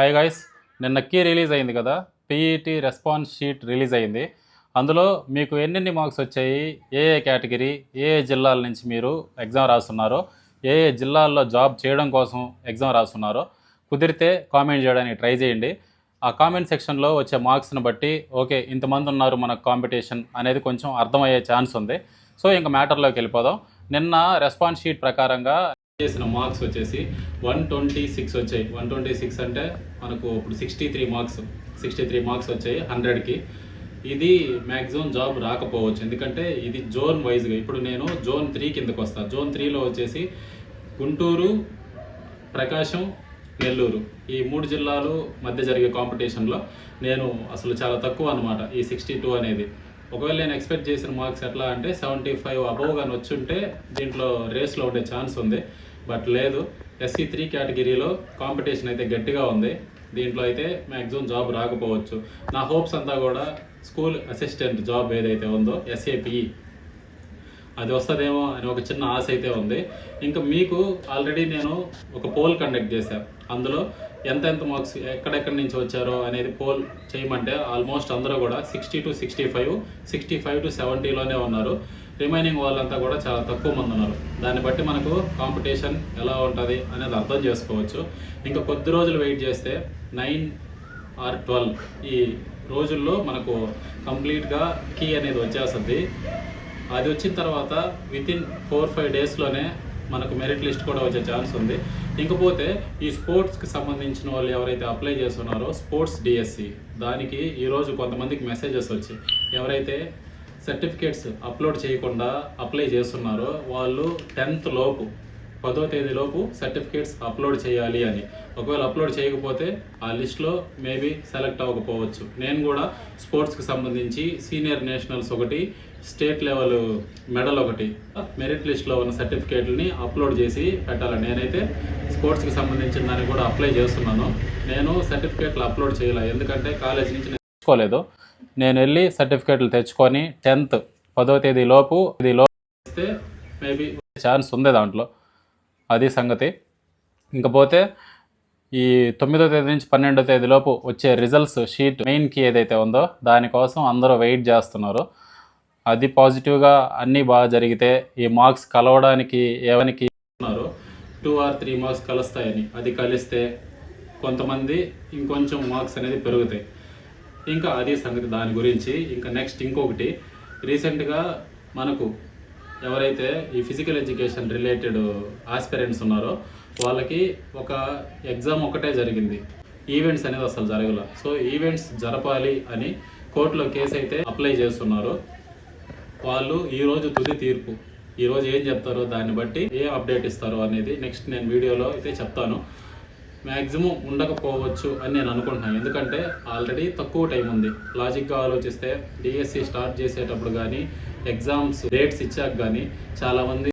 Hi guys నిన్న key release అయింది కదా? పీఈటీ రెస్పాన్స్ షీట్ రిలీజ్ అయింది. అందులో మీకు ఎన్నెన్ని మార్క్స్ వచ్చాయి? ఏ ఏ కేటగిరీ ఏ ఏ జిల్లాల నుంచి మీరు ఎగ్జామ్ రాస్తున్నారో ఏ ఏ జిల్లాల్లో జాబ్ చేయడం కోసం ఎగ్జామ్ రాస్తున్నారో కుదిరితే కామెంట్ చేయడానికి ట్రై చేయండి. ఆ కామెంట్ సెక్షన్లో వచ్చే మార్క్స్ని బట్టి ఓకే ఇంతమంది ఉన్నారు మన కాంపిటీషన్ అనేది కొంచెం అర్థమయ్యే ఛాన్స్ ఉంది. సో ఇంకా మ్యాటర్లోకి వెళ్ళిపోదాం. నిన్న రెస్పాన్స్ షీట్ ప్రకారంగా చేసిన మార్క్స్ వచ్చేసి వన్ ట్వంటీ సిక్స్ వచ్చాయి. వన్ ట్వంటీ సిక్స్ అంటే మనకు ఇప్పుడు sixty three marks sixty three marks వచ్చాయి హండ్రెడ్కి. ఇది మ్యాక్సిమం జాబ్ రాకపోవచ్చు. ఎందుకంటే ఇది జోన్ వైజ్గా. ఇప్పుడు నేను జోన్ త్రీ కిందకు వస్తాను జోన్ త్రీలో వచ్చేసి గుంటూరు ప్రకాశం నెల్లూరు. ఈ మూడు జిల్లాలు మధ్య జరిగే కాంపిటీషన్లో నేను అసలు చాలా తక్కువ అనమాట ఈ సిక్స్టీ టూ అనేది. ఒకవేళ నేను ఎక్స్పెక్ట్ చేసిన మార్క్స్ ఎట్లా అంటే సెవెంటీ ఫైవ్ అబవ్ కానీ వచ్చుంటే దీంట్లో రేస్లో ఉండే ఛాన్స్ ఉంది. బట్ లేదు ఎస్సీ త్రీ కేటగిరీలో కాంపిటీషన్ అయితే గట్టిగా ఉంది. దీంట్లో అయితే మ్యాక్సిమం జాబ్ రాకపోవచ్చు. నా హోప్స్ అంతా కూడా స్కూల్ అసిస్టెంట్ జాబ్ ఏదైతే ఉందో ఎస్ఏపిఈ అది వస్తుందేమో అని ఒక చిన్న ఆశ అయితే ఉంది. ఇంకా మీకు ఆల్రెడీ నేను ఒక పోల్ కండక్ట్ చేశాను అందులో ఎంతెంత మార్క్స్ ఎక్కడెక్కడి నుంచి వచ్చారో అనేది పోల్ చేయమంటే ఆల్మోస్ట్ అందరూ కూడా sixty two sixty five sixty five to సెవెంటీలోనే ఉన్నారు. రిమైనింగ్ వాళ్ళంతా కూడా చాలా తక్కువ మంది ఉన్నారు. దాన్ని బట్టి మనకు కాంపిటీషన్ ఎలా ఉంటుంది అనేది అర్థం చేసుకోవచ్చు. ఇంకా కొద్ది రోజులు వెయిట్ చేస్తే నైన్ ఆర్ ట్వెల్వ్ ఈ రోజుల్లో మనకు కంప్లీట్గా కీ అనేది వచ్చేస్తుంది. అది వచ్చిన తర్వాత వితిన్ ఫోర్ ఫైవ్ డేస్లోనే మనకు మెరిట్ లిస్ట్ కూడా వచ్చే ఛాన్స్ ఉంది. ఇంకపోతే ఈ స్పోర్ట్స్కి సంబంధించిన వాళ్ళు ఎవరైతే అప్లై చేస్తున్నారో స్పోర్ట్స్ డిఎస్సి దానికి ఈరోజు కొంతమందికి మెసేజెస్ వచ్చాయి. ఎవరైతే సర్టిఫికేట్స్ అప్లోడ్ చేయకుండా అప్లై చేస్తున్నారో వాళ్ళు టెన్త్ లోపు పదో తేదీ లోపు సర్టిఫికేట్స్ అప్లోడ్ చేయాలి అని. ఒకవేళ అప్లోడ్ చేయకపోతే ఆ లిస్ట్లో మేబీ సెలెక్ట్ అవ్వకపోవచ్చు. నేను కూడా స్పోర్ట్స్కి సంబంధించి సీనియర్ నేషనల్స్ ఒకటి స్టేట్ లెవెల్ మెడల్ ఒకటి మెరిట్ లిస్ట్లో ఉన్న సర్టిఫికేట్లని అప్లోడ్ చేసి పెట్టాలి. నేనైతే స్పోర్ట్స్కి సంబంధించిన దాన్ని కూడా అప్లై చేస్తున్నాను. నేను సర్టిఫికేట్లు అప్లోడ్ చేయాలి. ఎందుకంటే కాలేజ్ నుంచి తెచ్చుకోలేదు. నేను వెళ్ళి సర్టిఫికేట్లు తెచ్చుకొని టెన్త్ పదో తేదీ లోపు ఇది లోపు మేబీ ఛాన్స్ ఉంది దాంట్లో. అది సంగతి. ఇంకపోతే ఈ తొమ్మిదో తేదీ నుంచి పన్నెండో తేదీ లోపు వచ్చే రిజల్ట్స్ షీట్ మెయిన్కి ఏదైతే ఉందో దానికోసం అందరూ వెయిట్ చేస్తున్నారు. అది పాజిటివ్గా అన్నీ బాగా జరిగితే ఈ మార్క్స్ కలవడానికి ఏవనికి ఉన్నారు? టూ ఆర్ త్రీ మార్క్స్ కలుస్తాయని. అది కలిస్తే కొంతమంది ఇంకొంచెం మార్క్స్ అనేది పెరుగుతాయి. ఇంకా అది సంగతి దాని గురించి. ఇంకా నెక్స్ట్ ఇంకొకటి. రీసెంట్గా మనకు ఎవరైతే ఈ ఫిజికల్ ఎడ్యుకేషన్ రిలేటెడ్ ఆస్పిరెంట్స్ ఉన్నారో వాళ్ళకి ఒక ఎగ్జామ్ ఒకటే జరిగింది. ఈవెంట్స్ అనేది అసలు జరగల. సో ఈవెంట్స్ జరపాలి అని కోర్టులో కేసు అయితే అప్లై చేస్తున్నారు. వాళ్ళు ఈరోజు తుది తీర్పు. ఈరోజు ఏం చెప్తారో దాన్ని బట్టి ఏ అప్డేట్ ఇస్తారో అనేది నెక్స్ట్ నేను వీడియోలో అయితే చెప్తాను. మ్యాక్సిమం ఉండకపోవచ్చు అని నేను అనుకుంటున్నాను. ఎందుకంటే ఆల్రెడీ తక్కువ టైం ఉంది. లాజిక్గా ఆలోచిస్తే డిఎస్సి స్టార్ట్ చేసేటప్పుడు కానీ ఎగ్జామ్స్ డేట్స్ ఇచ్చాక కానీ చాలామంది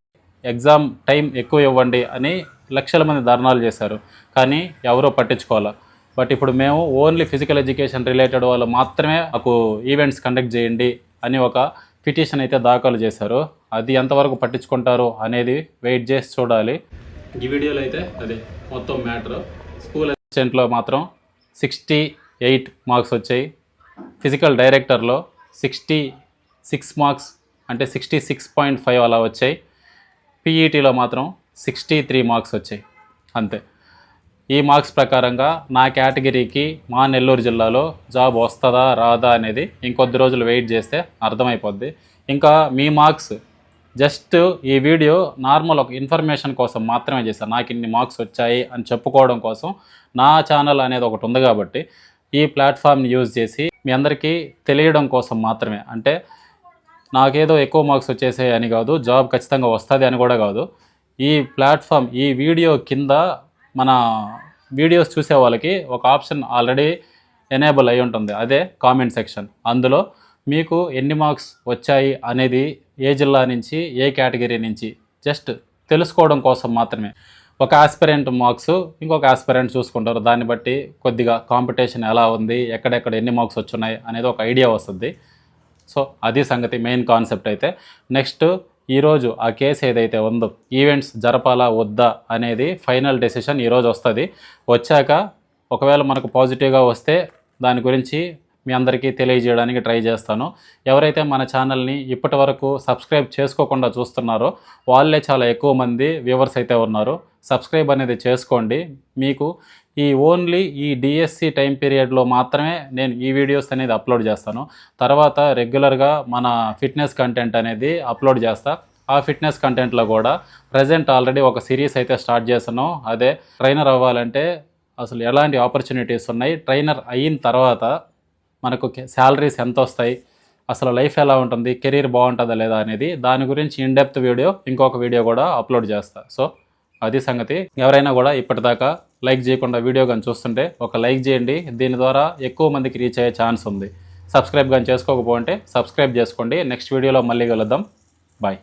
ఎగ్జామ్ టైం ఎక్కువ ఇవ్వండి అని లక్షల మంది ధర్నాలు చేశారు. కానీ ఎవరో పట్టించుకోవాలి? బట్ ఇప్పుడు మేము ఓన్లీ ఫిజికల్ ఎడ్యుకేషన్ రిలేటెడ్ వాళ్ళు మాత్రమే మాకు ఈవెంట్స్ కండక్ట్ చేయండి అని ఒక పిటిషన్ అయితే దాఖలు చేశారు. అది ఎంతవరకు పట్టించుకుంటారు అనేది వెయిట్ చేసి చూడాలి. ఈ వీడియోలో అయితే అదే మొత్తం మ్యాటర్. స్కూల్ అసిస్టెంట్లో మాత్రం సిక్స్టీ ఎయిట్ మార్క్స్ వచ్చాయి. ఫిజికల్ డైరెక్టర్లో సిక్స్టీ సిక్స్ మార్క్స్ అంటే సిక్స్టీ సిక్స్ పాయింట్ ఫైవ్ అలా వచ్చాయి. పీఈటీలో మాత్రం సిక్స్టీ త్రీ మార్క్స్ వచ్చాయి. అంతే. ఈ మార్క్స్ ప్రకారంగా నా కేటగిరీకి మా నెల్లూరు జిల్లాలో జాబ్ వస్తుందా రాదా అనేది ఇంకొద్ది రోజులు వెయిట్ చేస్తే అర్థమైపోద్ది. ఇంకా మీ మార్క్స్ జస్ట్ ఈ వీడియో నార్మల్ ఒక ఇన్ఫర్మేషన్ కోసం మాత్రమే చేశాను నాకు ఇన్ని మార్క్స్ వచ్చాయి అని చెప్పుకోవడం కోసం నా ఛానల్ అనేది ఒకటి ఉంది కాబట్టి ఈ ప్లాట్ఫామ్ని యూజ్ చేసి మీ అందరికీ తెలియడం కోసం మాత్రమే. అంటే నాకేదో ఎక్కువ మార్క్స్ వచ్చేసాయి అని కాదు జాబ్ ఖచ్చితంగా వస్తుంది అని కూడా కాదు. ఈ ప్లాట్ఫామ్ ఈ వీడియో కింద మన వీడియోస్ చూసే వాళ్ళకి ఒక ఆప్షన్ ఆల్రెడీ ఎనేబుల్ అయి ఉంటుంది. అదే కామెంట్ సెక్షన్ అందులో మీకు ఎన్ని మార్క్స్ వచ్చాయి అనేది ఏ జిల్లా నుంచి ఏ కేటగిరీ నుంచి జస్ట్ తెలుసుకోవడం కోసం మాత్రమే. ఒక ఆస్పిరెంట్ మార్క్స్ ఇంకొక ఆస్పిరెంట్ చూసుకుంటారు. దాన్ని బట్టి కొద్దిగా కాంపిటీషన్ ఎలా ఉంది ఎక్కడెక్కడ ఎన్ని మార్క్స్ వచ్చున్నాయి అనేది ఒక ఐడియా వస్తుంది. సో అది సంగతి మెయిన్ కాన్సెప్ట్ అయితే. నెక్స్ట్ ఈరోజు ఆ కేసు ఏదైతే ఉందో ఈవెంట్స్ జరపాలా వద్దా అనేది ఫైనల్ డెసిషన్ ఈరోజు వస్తుంది. వచ్చాక ఒకవేళ మనకు పాజిటివ్గా వస్తే దాని గురించి మీ అందరికీ తెలియజేయడానికి ట్రై చేస్తాను. ఎవరైతే మన ఛానల్ని ఇప్పటి వరకు సబ్స్క్రైబ్ చేసుకోకుండా చూస్తున్నారో వాళ్ళే చాలా ఎక్కువ మంది వ్యూవర్స్ అయితే ఉన్నారు. సబ్స్క్రైబ్ అనేది చేసుకోండి. మీకు ఈ ఓన్లీ ఈ డిఎస్సి టైం పీరియడ్లో మాత్రమే నేను ఈ వీడియోస్ అనేది అప్లోడ్ చేస్తాను. తర్వాత రెగ్యులర్గా మన ఫిట్నెస్ కంటెంట్ అనేది అప్లోడ్ చేస్తా. ఆ ఫిట్నెస్ కంటెంట్లో కూడా ప్రజెంట్ ఆల్రెడీ ఒక సిరీస్ అయితే స్టార్ట్ చేశాను. అదే ట్రైనర్ అవ్వాలంటే అసలు ఎలాంటి ఆపర్చునిటీస్ ఉన్నాయి? ట్రైనర్ అయిన తర్వాత మనకు శాలరీస్ ఎంత వస్తాయి అసలు లైఫ్ ఎలా ఉంటుంది? కెరీర్ బాగుంటుందా లేదా అనేది దాని గురించి ఇన్ డెప్త్ వీడియో ఇంకొక వీడియో కూడా అప్లోడ్ చేస్తా. సో అది సంగతి. ఎవరైనా కూడా ఇప్పటిదాకా లైక్ చేయకుండా వీడియో కానీ చూస్తుంటే ఒక లైక్ చేయండి. దీని ద్వారా ఎక్కువ మందికి రీచ్ అయ్యే ఛాన్స్ ఉంది. సబ్స్క్రైబ్ కానీ చేసుకోకపోతే సబ్స్క్రైబ్ చేసుకోండి. నెక్స్ట్ వీడియోలో మళ్ళీ కలుద్దాం. బాయ్